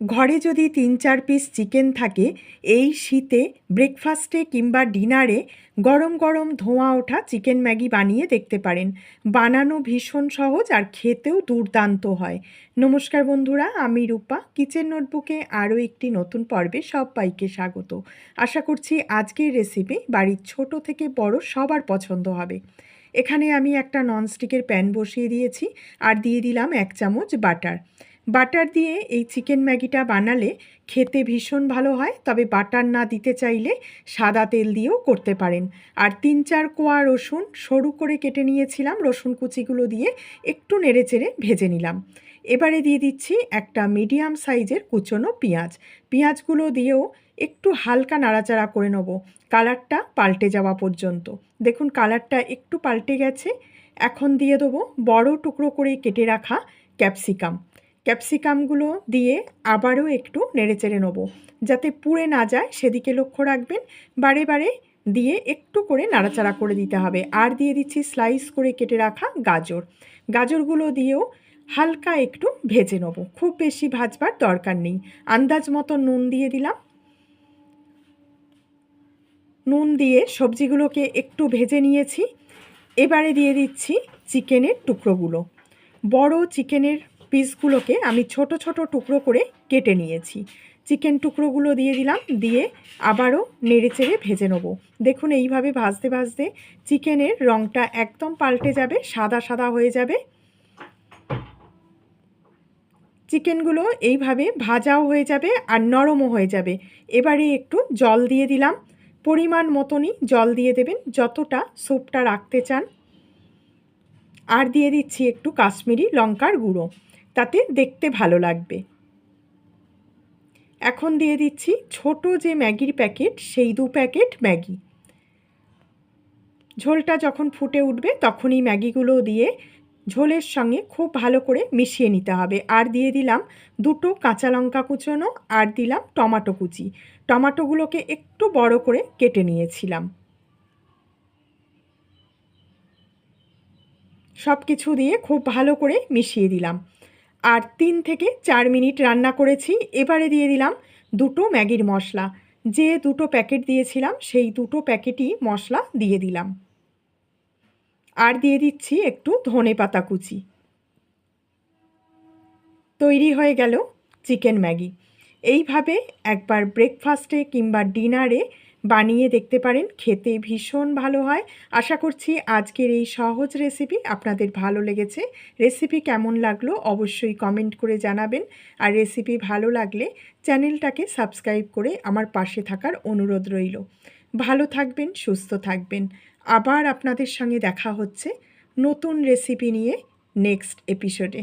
ঘরে যদি তিন চার পিস চিকেন থাকে, এই শীতে ব্রেকফাস্টে কিংবা ডিনারে গরম গরম ধোঁয়া ওঠা চিকেন ম্যাগি বানিয়ে দেখতে পারেন। বানানো ভীষণ সহজ আর খেতেও দুর্দান্ত হয়। নমস্কার বন্ধুরা, আমি রূপা। কিচেন নোটবুকে আরও একটি নতুন পর্বে সবাইকে স্বাগত। আশা করছি আজকের রেসিপি বাড়ির ছোট থেকে বড় সবার পছন্দ হবে। এখানে আমি একটা ননস্টিকের প্যান বসিয়ে দিয়েছি আর দিয়ে দিলাম এক চামচ বাটার বাটার দিয়ে এই চিকেন ম্যাগিটা বানালে খেতে ভীষণ ভালো হয়, তবে বাটার না দিতে চাইলে সাদা তেল দিয়েও করতে পারেন। আর তিন চার কোয়া রসুন সরু করে কেটে নিয়েছিলাম, রসুন কুচিগুলো দিয়ে একটু নেড়েচেড়ে ভেজে নিলাম। এবারে দিয়ে দিচ্ছি একটা মিডিয়াম সাইজের কুচনো পেঁয়াজ। পেঁয়াজগুলো দিয়েও একটু হালকা নাড়াচাড়া করে নেব, কালারটা পাল্টে যাওয়া পর্যন্ত। দেখুন কালারটা একটু পাল্টে গেছে, এখন দিয়ে দেবো বড় টুকরো করে কেটে রাখা ক্যাপসিকাম। ক্যাপসিকামগুলো দিয়ে আবারও একটু নেড়েচেড়ে নেব। যাতে পুড়ে না যায়, সেদিকে লক্ষ্য রাখবেন। বারে বারে দিয়ে একটু করে নাড়াচাড়া করে দিতে হবে। আর দিয়ে দিচ্ছি স্লাইস করে কেটে রাখা গাজর। গাজরগুলো দিয়েও হালকা একটু ভেজে নেব। খুব বেশি ভাজবার দরকার নেই। আন্দাজ মতো নুন দিয়ে দিলাম। নুন দিয়ে সবজিগুলোকে একটু ভেজে নিয়েছি। এবারে দিয়ে দিচ্ছি চিকেনের টুকরোগুলো। বড় চিকেনের পিসগুলোকে আমি ছোট ছোট টুকরো করে কেটে নিয়েছি। চিকেন টুকরোগুলো দিয়ে দিলাম, দিয়ে আবারও নেড়েচেড়ে ভেজে নেব। দেখুন, এইভাবে ভাজতে ভাজতে চিকেনের রঙটা একদম পাল্টে যাবে, সাদা সাদা হয়ে যাবে। চিকেনগুলো এইভাবে ভাজাও হয়ে যাবে আর নরমও হয়ে যাবে। এবারে একটু জল দিয়ে দিলাম। পরিমাণ মতনই জল দিয়ে দেবেন, যতটা স্যুপটা রাখতে চান। আর দিয়ে দিচ্ছি একটু কাশ্মীরি লঙ্কার গুঁড়ো। তাতে দেখতে ভালো লাগবে। এখন দিয়ে দিচ্ছি ছোট যে ম্যাগির প্যাকেট, সেই দু প্যাকেট ম্যাগি। ঝোলটা যখন ফুটে উঠবে, তখনই ম্যাগিগুলো দিয়ে ঝোলের সঙ্গে খুব ভালো করে মিশিয়ে নিতে হবে। আর দিয়ে দিলাম দুটো কাঁচা লঙ্কা কুচোনো, আর দিলাম টমাটো কুচি। টমাটোগুলোকে একটু বড় করে কেটে নিয়েছিলাম। সব কিছু দিয়ে খুব ভালো করে মিশিয়ে দিলাম। আর তিন থেকে চার মিনিট রান্না করেছি। এবারে দিয়ে দিলাম দুটো ম্যাগির মশলা। যে দুটো প্যাকেট দিয়েছিলাম, সেই দুটো প্যাকেটই মশলা দিয়ে দিলাম। আর দিয়ে দিচ্ছি একটু ধনে পাতা কুচি। তৈরি হয়ে গেল চিকেন ম্যাগি। এইভাবে একবার ব্রেকফাস্টে কিংবা ডিনারে বানিয়ে দেখতে পারেন। খেতে ভীষণ ভালো হয়। আশা করছি আজকের এই সহজ রেসিপি আপনাদের ভালো লেগেছে। রেসিপি কেমন লাগল অবশ্যই কমেন্ট করে জানাবেন। আর রেসিপি ভালো লাগলে চ্যানেলটাকে সাবস্ক্রাইব করে আমার পাশে থাকার অনুরোধ রইল। ভালো থাকবেন, সুস্থ থাকবেন। আবার আপনাদের সঙ্গে দেখা হচ্ছে নতুন রেসিপি নিয়ে নেক্সট এপিসোডে